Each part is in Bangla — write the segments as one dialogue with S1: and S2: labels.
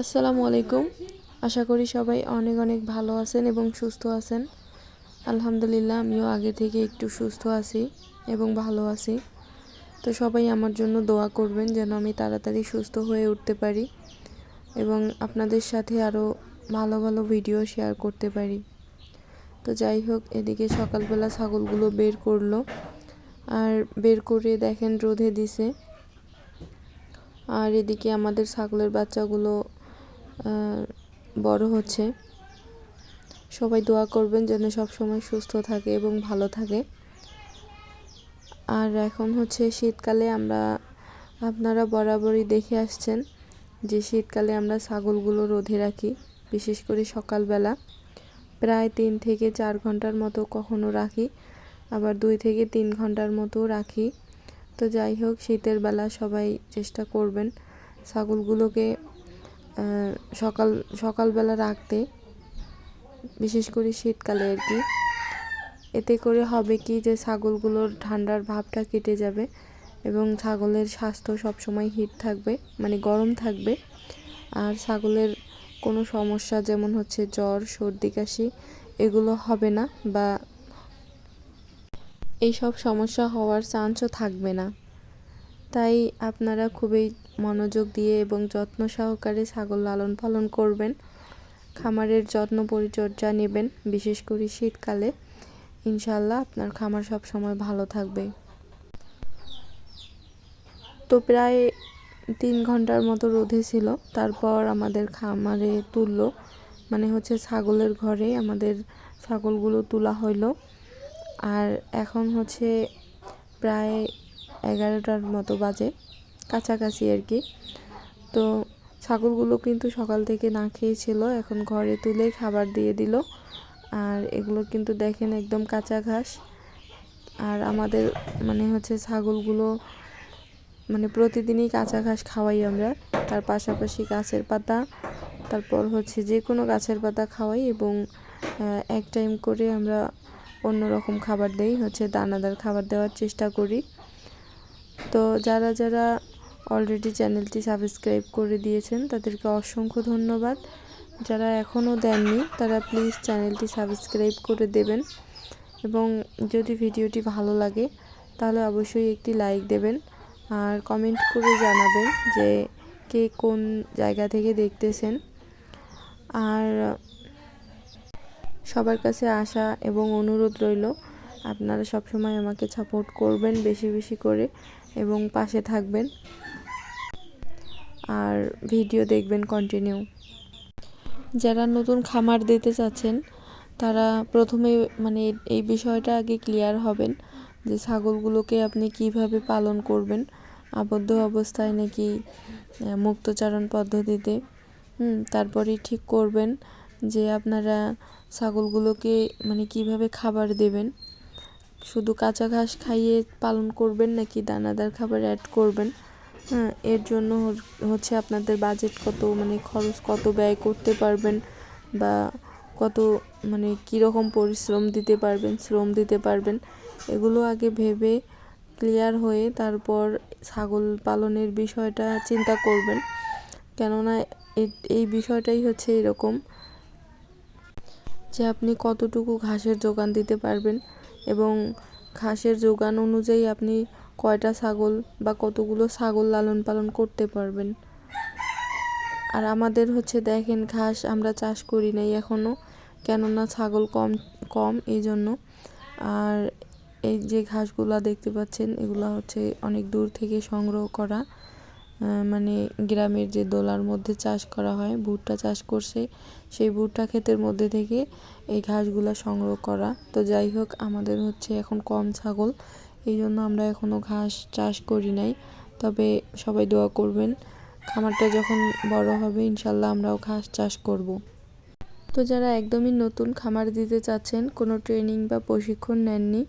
S1: আসসালামু আলাইকুম। আশা করি সবাই অনেক অনেক ভালো আছেন এবং সুস্থ আছেন। আলহামদুলিল্লাহ, আমিও আগে থেকে একটু সুস্থ আছি এবং ভালো আছি। তো সবাই আমার জন্য দোয়া করবেন যেন আমি তাড়াতাড়ি সুস্থ হয়ে উঠতে পারি এবং আপনাদের সাথে আরও ভালো ভালো ভিডিও শেয়ার করতে পারি। তো যাই হোক, এদিকে সকালবেলা ছাগলগুলো বের করল। আর বের করে দেখেন রোদে দিছে। আর এদিকে আমাদের ছাগলের বাচ্চাগুলো বড় হচ্ছে। সবাই দোয়া করবেন যেন সব সময় সুস্থ থাকে এবং ভালো থাকে। আর এখন হচ্ছে শীতকালে আমরা, আপনারা বরাবরই দেখে আসছেন যে শীতকালে আমরা ছাগলগুলো রোধে রাখি, বিশেষ করে সকালবেলা। প্রায় তিন থেকে চার ঘণ্টার মতো কখনো রাখি, আবার দুই থেকে তিন ঘণ্টার মতো রাখি। তো যাই হোক, শীতের বেলা সবাই চেষ্টা করবেন ছাগলগুলোকে সকাল, সকালবেলা রাখতে, বিশেষ করে শীতকালে আর কি। এতে করে হবে কি যে ছাগলগুলোর ঠান্ডার ভাবটা কেটে যাবে এবং ছাগলের স্বাস্থ্য সবসময় হিট থাকবে মানে গরম থাকবে। আর ছাগলের কোনো সমস্যা যেমন হচ্ছে জ্বর, সর্দি, কাশি, এগুলো হবে না বা এইসব সমস্যা হওয়ার চান্সও থাকবে না। তাই আপনারা খুবই মনোযোগ দিয়ে এবং যত্ন সহকারে ছাগল লালন পালন করবেন। খামারের যত্ন পরিচর্যা নেবেন, বিশেষ করে শীতকালে। ইনশাল্লাহ আপনার খামার সব সময় ভালো থাকবে। তো প্রায় তিন ঘণ্টার মতো রোধে ছিল, তারপর আমাদের খামারে তুললো। মানে হচ্ছে ছাগলের ঘরে আমাদের ছাগলগুলো তোলা হইল। আর এখন হচ্ছে প্রায় এগারোটার মতো বাজে। কাছাকাছি আর কি। তো ছাগলগুলো কিন্তু সকাল থেকে না খেয়েছিল, এখন ঘরে তুলে খাবার দিয়ে দিল। আর এগুলো কিন্তু দেখেন একদম কাঁচা ঘাস। আর আমাদের মানে হচ্ছে ছাগলগুলো মানে প্রতিদিনই কাঁচা ঘাস খাওয়াই আমরা। তার পাশাপাশি গাছের পাতা, তারপর হচ্ছে যে কোনো গাছের পাতা খাওয়াই এবং এক টাইম করে আমরা অন্য রকম খাবার দেই, হচ্ছে দানাদার খাবার দেওয়ার চেষ্টা করি। তো যারা যারা অলরেডি চ্যানেলটি সাবস্ক্রাইব করে দিয়েছেন, তাদেরকে অসংখ্য ধন্যবাদ। যারা এখনও দেননি, তারা প্লিজ চ্যানেলটি সাবস্ক্রাইব করে দেবেন এবং যদি ভিডিওটি ভালো লাগে, তাহলে অবশ্যই একটি লাইক দেবেন আর কমেন্ট করে জানাবেন যে কে কোন জায়গা থেকে দেখতেছেন। আর সবার কাছে আশা এবং অনুরোধ রইল, আপনারা সবসময় আমাকে সাপোর্ট করবেন বেশি বেশি করে। এবং পাশে থাকবেন। আর ভিডিও দেখবেন কন্টিনিউ যারা নতুন খামার দিতে চাচ্ছেন, তারা প্রথমে মানে এই বিষয়টা আগে ক্লিয়ার হবেন যে ছাগলগুলোকে আপনি কীভাবে পালন করবেন। আবদ্ধ অবস্থায় নাকি মুক্তচারণ পদ্ধতিতে, হুম, তারপরেই ঠিক করবেন যে আপনারা ছাগলগুলোকে মানে কীভাবে খাবার দেবেন। শুধু কাঁচা ঘাস খাইয়ে পালন করবেন নাকি দানাদার খাবার অ্যাড করবেন? হ্যাঁ এর জন্য হচ্ছে আপনাদের বাজেট কত মানে খরচ কত ব্যয় করতে পারবেন বা কত মানে কীরকম পরিশ্রম দিতে পারবেন, শ্রম দিতে পারবেন, এগুলো আগে ভেবে ক্লিয়ার হয়ে তারপর ছাগল পালনের বিষয়টা চিন্তা করবেন। কেননা এই বিষয়টাই হচ্ছে এরকম যে আপনি কতটুকু ঘাসের যোগান দিতে পারবেন এবং ঘাসের যোগান অনুযায়ী আপনি কয়টা ছাগল বা কতগুলো ছাগল লালন পালন করতে পারবেন। আর আমাদের হচ্ছে দেখেন ঘাস আমরা চাষ করি নাই এখনও কেননা ছাগল কম কম এই জন্য আর এই যে ঘাসগুলা দেখতে পাচ্ছেন, এগুলো হচ্ছে অনেক দূর থেকে সংগ্রহ করা। মানে গ্রামের যে দোলার মধ্যে চাষ করা হয়, ভুট্টা চাষ করছে, সেই ভুট্টা ক্ষেতের মধ্যে থেকে এই ঘাসগুলো সংগ্রহ করা তো যাই হোক, আমাদের হচ্ছে এখন কম ছাগল, এই জন্য আমরা এখনও ঘাস চাষ করি নাই তবে সবাই দোয়া করবেন, খামারটা যখন বড় হবে, ইনশাল্লাহ আমরাও ঘাস চাষ করব। তো যারা একদমই নতুন খামার দিতে চাচ্ছেন, কোনো ট্রেনিং বা প্রশিক্ষণ নেননি,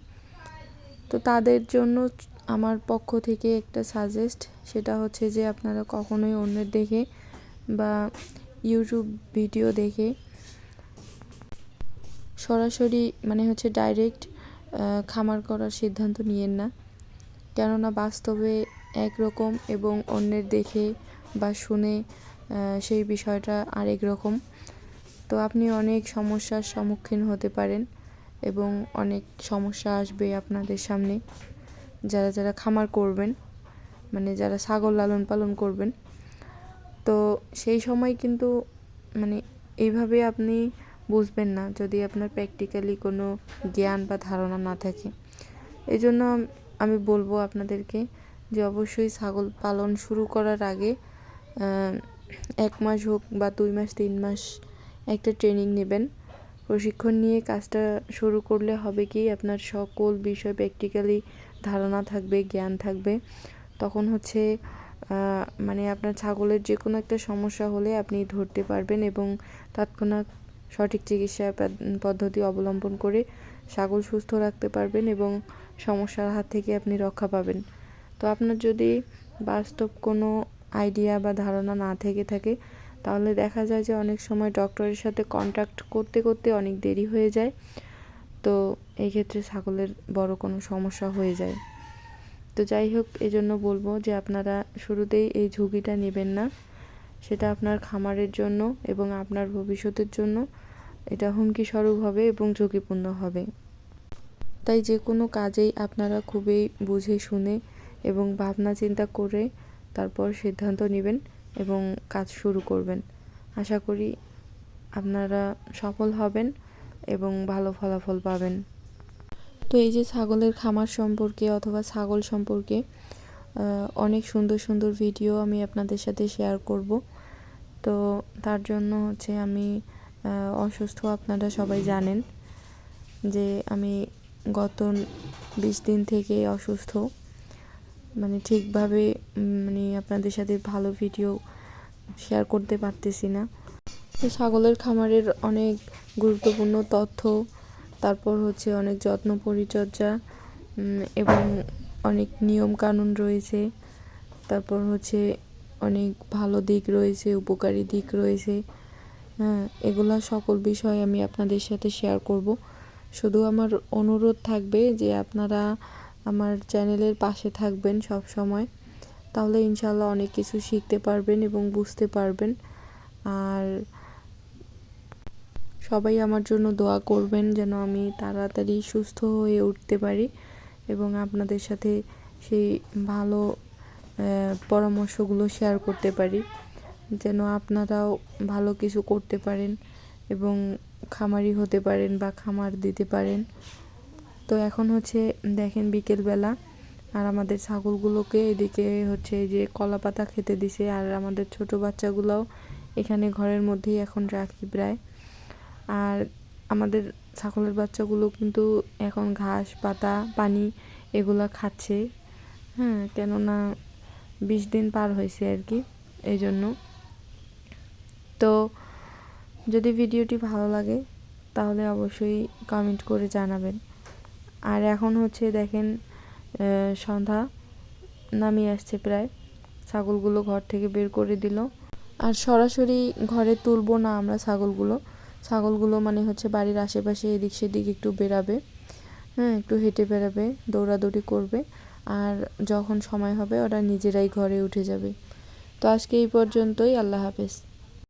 S1: তো তাদের জন্য আমার পক্ষ থেকে একটা সাজেস্ট সেটা হচ্ছে যে আপনারা কখনোই অন্যের দেখে বা ইউটিউব ভিডিও দেখে সরাসরি মানে হচ্ছে ডাইরেক্ট খামার করার সিদ্ধান্ত নিয়েন না। কেননা বাস্তবে একরকম এবং অন্যের দেখে বা শুনে সেই বিষয়টা আরেক রকম। তো আপনি অনেক সমস্যার সম্মুখীন হতে পারেন এবং অনেক সমস্যা আসবে আপনাদের সামনে। যারা যারা খামার করবেন মানে যারা ছাগল লালন পালন করবেন, তো সেই সময় কিন্তু মানে এইভাবে আপনি বুঝবেন না যদি আপনার প্র্যাকটিক্যালি কোনো জ্ঞান বা ধারণা না থাকে। এই জন্য আমি বলব আপনাদেরকে যে অবশ্যই ছাগল পালন শুরু করার আগে এক মাস হোক বা দুই মাস, তিন মাস একটা ট্রেনিং নেবেন। প্রশিক্ষণ নিয়ে কাজটা শুরু করলে হবে কি আপনার সকল বিষয় প্র্যাকটিক্যালি ধারণা থাকবে, জ্ঞান থাকবে। তখন হচ্ছে মানে আপনার ছাগলের যে কোনো একটা সমস্যা হলে আপনি ধরতে পারবেন এবং তৎক্ষণাৎ সঠিক চিকিৎসা পদ্ধতি অবলম্বন করে ছাগল সুস্থ রাখতে পারবেন এবং সমস্যার হাত থেকে আপনি রক্ষা পাবেন। তো আপনার যদি বাস্তব কোনো আইডিয়া বা ধারণা না থেকে থাকে, তাহলে দেখা যায় যে অনেক সময় ডক্টরের সাথে কন্ট্যাক্ট করতে করতে অনেক দেরি হয়ে যায়। তো এই ক্ষেত্রে ছাগলের বড় কোনো সমস্যা হয়ে যায়। তো যাই হোক, এজন্য বলব যে আপনারা শুরুতেই এই ঝুঁকিটা নেবেন না। সেটা আপনার খামারের জন্য এবং আপনার ভবিষ্যতের জন্য। এটা হুমকি স্বরূপ হবে এবং ঝুঁকিপূর্ণ হবে। তাই যে কোনো কাজেই আপনারা খুবই বুঝে শুনে এবং ভাবনা চিন্তা করে তারপর সিদ্ধান্ত নেবেন এবং কাজ শুরু করবেন। আশা করি আপনারা সফল হবেন। এবং ভালো ফলাফল পাবেন। তো এই যে ছাগলের খামার সম্পর্কে অথবা ছাগল সম্পর্কে অনেক সুন্দর সুন্দর ভিডিও আমি আপনাদের সাথে শেয়ার করব। তো তার জন্য হচ্ছে আমি অসুস্থ আপনারা সবাই জানেন যে আমি গত বিশ দিন থেকে অসুস্থ। মানে ঠিকভাবে মানে আপনাদের সাথে ভালো ভিডিও শেয়ার করতে পারতেছি না। তো ছাগলের খামারের অনেক গুরুত্বপূর্ণ তথ্য, তারপর হচ্ছে অনেক যত্ন পরিচর্যা এবং অনেক নিয়ম কানুন রয়েছে। তারপর হচ্ছে অনেক ভালো দিক রয়েছে, উপকারী দিক রয়েছে। হ্যাঁ এগুলা সকল বিষয় আমি আপনাদের সাথে শেয়ার করব। শুধু আমার অনুরোধ থাকবে যে আপনারা আমার চ্যানেলের পাশে থাকবেন সব সময়। তাহলে ইনশাল্লাহ অনেক কিছু শিখতে পারবেন এবং বুঝতে পারবেন। আর সবাই আমার জন্য দোয়া করবেন যেন আমি তাড়াতাড়ি সুস্থ হয়ে উঠতে পারি এবং আপনাদের সাথে সেই ভালো পরামর্শগুলো শেয়ার করতে পারি। যেন আপনারাও ভালো কিছু করতে পারেন এবং খামারি হতে পারেন বা খামার দিতে পারেন। তো এখন হচ্ছে দেখেন বিকেলবেলা আর আমাদের ছাগলগুলোকে এদিকে হচ্ছে যে কলা পাতা খেতে দিছে আর আমাদের ছোট বাচ্চাগুলোও এখানে ঘরের মধ্যেই এখন রাখি প্রায়। আর আমাদের ছাগলের বাচ্চাগুলো কিন্তু এখন ঘাস, পাতা, পানি এগুলো খাচ্ছে। হ্যাঁ কেননা বিশ দিন পার হয়েছে আর কি এই জন্য তো যদি ভিডিওটি ভালো লাগে, তাহলে অবশ্যই কমেন্ট করে জানাবেন। আর এখন হচ্ছে দেখেন সন্ধ্যা নামিয়ে আসছে প্রায়। ছাগলগুলো ঘর থেকে বের করে দিল। আর সরাসরি ঘরে তুলবো না আমরা ছাগলগুলো। ছাগলগুলো মানে হচ্ছে বাড়ির আশেপাশে এদিক সেদিক একটু বেরাবে হ্যাঁ একটু হেঁটে বেড়াবে, দৌড়াদৌড়ি করবে, আর যখন সময় হবে ওরা নিজেরাই ঘরে উঠে যাবে। তো আজকে এই পর্যন্তই, আল্লাহ হাফেজ।